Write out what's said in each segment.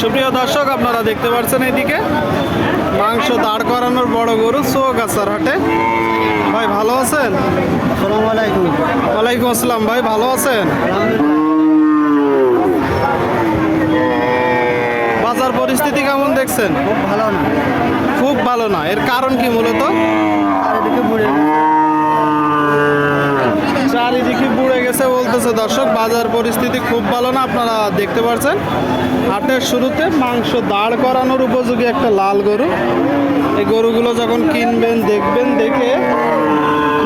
সুপ্রিয় দর্শক আপনারা দেখতে পাচ্ছেন এইদিকে মাংস দাঁড় করানোর বড় গরু চৌগাছার হাটে। ভাই ভালো আছেন? ওয়ালাইকুম আসসালাম ভাই ভালো আছেন? বাজার পরিস্থিতি কেমন দেখছেন? খুব ভালো না। খুব ভালো না। এর কারণ কি মূলত চারিদিকে বুড়ে চারিদিকে বুড়ে গেছে বলতেছে দর্শক বাজার পরিস্থিতি খুব ভালো না আপনারা দেখতে পাচ্ছেন হাটের শুরুতে মাংস দাঁড় করানোর উপযোগী একটা লাল গরু। এই গরুগুলো যখন কিনবেন দেখবেন দেখে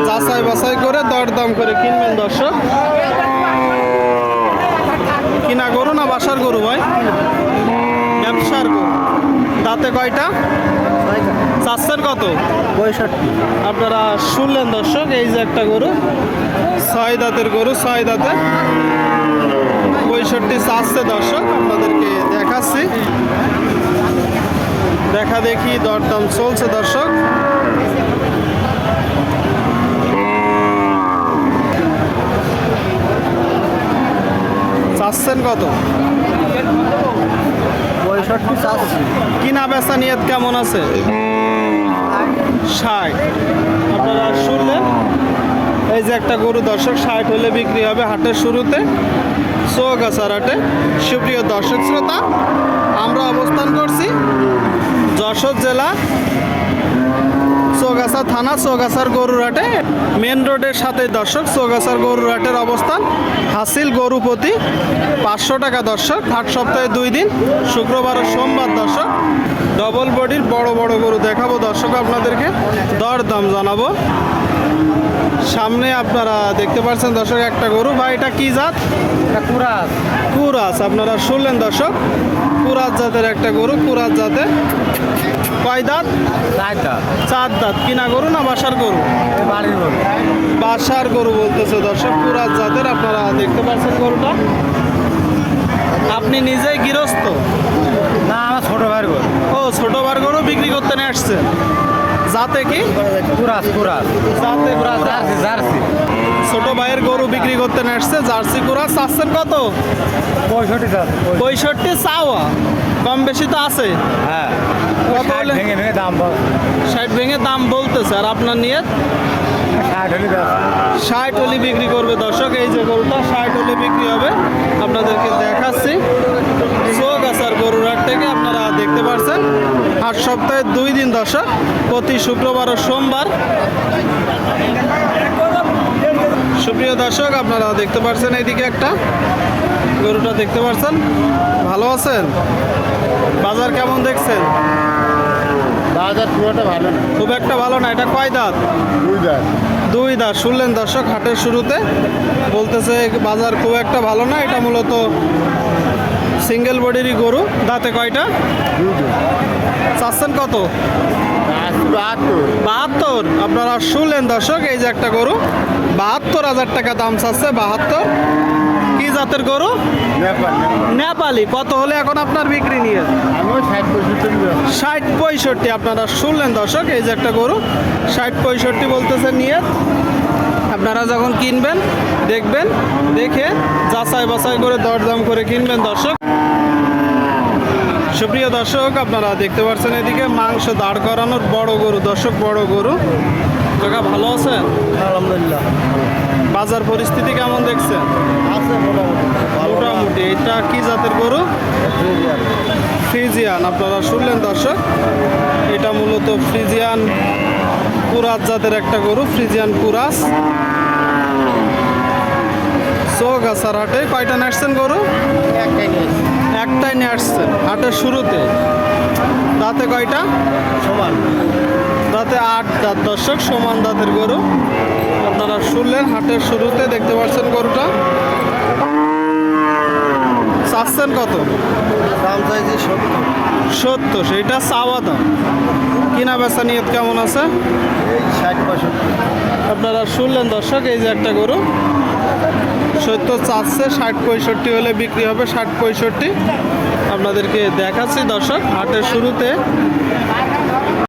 যাচাই বাছাই করে দরদাম করে কিনবেন দর্শক। কিনা গরু না বাসার গরু ভাই? ব্যবসার গরু। দাঁতে কয়টা? চাচ্ছেন কত? পঁয়ষট্টি। আপনারা শুনলেন দর্শক এই যে একটা গরু। ছয় দাঁতের গরু ছয় দাঁতের পঁয়ষট্টি চাচ্ছে দর্শক আপনাদেরকে দেখাচ্ছি। দেখা দেখি দরদাম চলছে দর্শক। চাচ্ছেন কত? পঁয়ষট্টি চাচ্ছি। কিনা বেচা নিয়ত কেমন আছে? ষাট। যে একটা গরু দর্শক ষাট হলে বিক্রি হবে হাটের শুরুতে। চৌগাছার হাটে সুপ্রিয় দর্শক শ্রোতা, আমরা অবস্থান করছি যশোর জেলা চৌগাছা থানা, চৌগাছার গরুরহাটে। মেন রোডের সাথে দর্শক, চৌগাছার গরুরহাটের অবস্থান। হাসিল গরুপতি, পাঁচশো টাকা দর্শক, হাট সপ্তাহে দুই দিন, শুক্রবার ও সোমবার দর্শক। ডবল বডির বড় বড় গরু দেখাবো দর্শক আপনাদেরকে দর দাম জানাব। সামনে আপনারা দেখতে পাচ্ছেন দর্শক একটা গরু। ভাই এটা কি জাত? কুরাস। কুরাস। আপনারা শুনলেন দর্শক কুরাস জাতের একটা গরু কুরাস জাতের কয় দাঁত? চার দাঁত। কিনা গরু না বাসার গরু? বাড়ির গরু। বাসার গরু বলতেছে দর্শক পুরাত জাতের। আপনারা দেখতে পাচ্ছেন গরুটা। আপনি নিজেই গৃহস্থ? না আমার ছোট ভাইয়ের গরু। ও ছোট বার গরু বিক্রি করতে নিয়ে আসছেন যাতে কি? কুরাস কুরাস। যাতে কুরাস। Jersey jersey. ছোট ভাইয়ের গরু বিক্রি করতে আসছে জার্সি কুরাস চাচ্ছেন কত? পঁয়ষট্টি চাচ্ছি পঁয়ষট্টি চাওয়া। কম বেশি তো আছে। হ্যাঁ। কত হলে? ভেঙে ভেঙে দাম বল। ষাট ভেঙে দাম বলতেছে আর আপনার নিয়ে ষাট হলে বিক্রি করবে দর্শক এই যে গরুটা ষাট হলে বিক্রি হবে। আপনাদেরকে দেখাচ্ছি। চৌগাছার গরুর হাট থেকে আপনারা দেখতে পাচ্ছেন আট সপ্তাহে দুই দর্শক প্রতি শুক্রবার ও সোমবার। সুপ্রিয় দর্শক আপনারা দেখতে পাচ্ছেন এইদিকে একটা। গরুটা দেখতে পাচ্ছেন ভালো আছেন? বাজার কেমন দেখছেন? বাজার পুরোটা ভালো না। খুব একটা ভালো না এটা কয় দাঁত? দুই দাঁত। দুই দা শুনলেন দর্শক হাটের শুরুতে। বলতেছে বাজার খুব একটা ভালো না এটা মূলত সিঙ্গেল বডিরই গরু। দাঁতে কয়টা? দুই চাচ্ছেন কত? বাহাত্তর। আপনারা শুনলেন দর্শক এই যে একটা গরু বাহাত্তর হাজার টাকা দাম চাচ্ছে বাহাত্তর। কি জাতের গরু? নেপালি। কত হলে এখন আপনার বিক্রি নিয়ে? ষাট পঁয়ষট্টি ষাট পঁয়ষট্টি আপনারা শুনলেন দর্শক এই যে একটা গরু ষাট পঁয়ষট্টি বলতেছে নিয়ে। আপনারা যখন কিনবেন দেখবেন দেখে যাচাই বাছাই করে দরদাম করে কিনবেন দর্শক। সুপ্রিয় দর্শক আপনারা দেখতে পাচ্ছেন এদিকে মাংস দাঁড় করানোর বড় গরু। দর্শক বড় গরু। কাকা ভালো আছেন? আলহামদুলিল্লাহ। বাজার পরিস্থিতি কেমন দেখছেন? আছে মোটামুটি এটা কি জাতের গরু? ফ্রিজিয়ান। আপনারা শুনলেন দর্শক? এটা মূলত ফ্রিজিয়ান কুরাস জাতের একটা গরু ফ্রিজিয়ান কুরাস। চৌগাছার হাটে কয়টা নাচছেন গরু? একটাই নিয়ে আসছেন হাটের শুরুতে। দাঁতে কয়টা? সমান। দাঁতে আট দাঁত দর্শক সমান দাঁতের গরু। আপনারা শুনলেন হাটের শুরুতে দেখতে পাচ্ছেন গরুটা। চাচ্ছেন কত? দাম চাইছি সত্তর। সত্তর সেইটা চাওয়া দাম। কিনা বেচা নিয়ত কেমন আছে? এই ষাট পঁয়ষট্টি। আপনারা শুনলেন দর্শক এই যে একটা গরু। সত্তর চাচ্ছে ষাট পঁয়ষট্টি হলে বিক্রি হবে ষাট পঁয়ষট্টি। আপনাদেরকে দেখাচ্ছি দর্শক হাটের শুরুতে।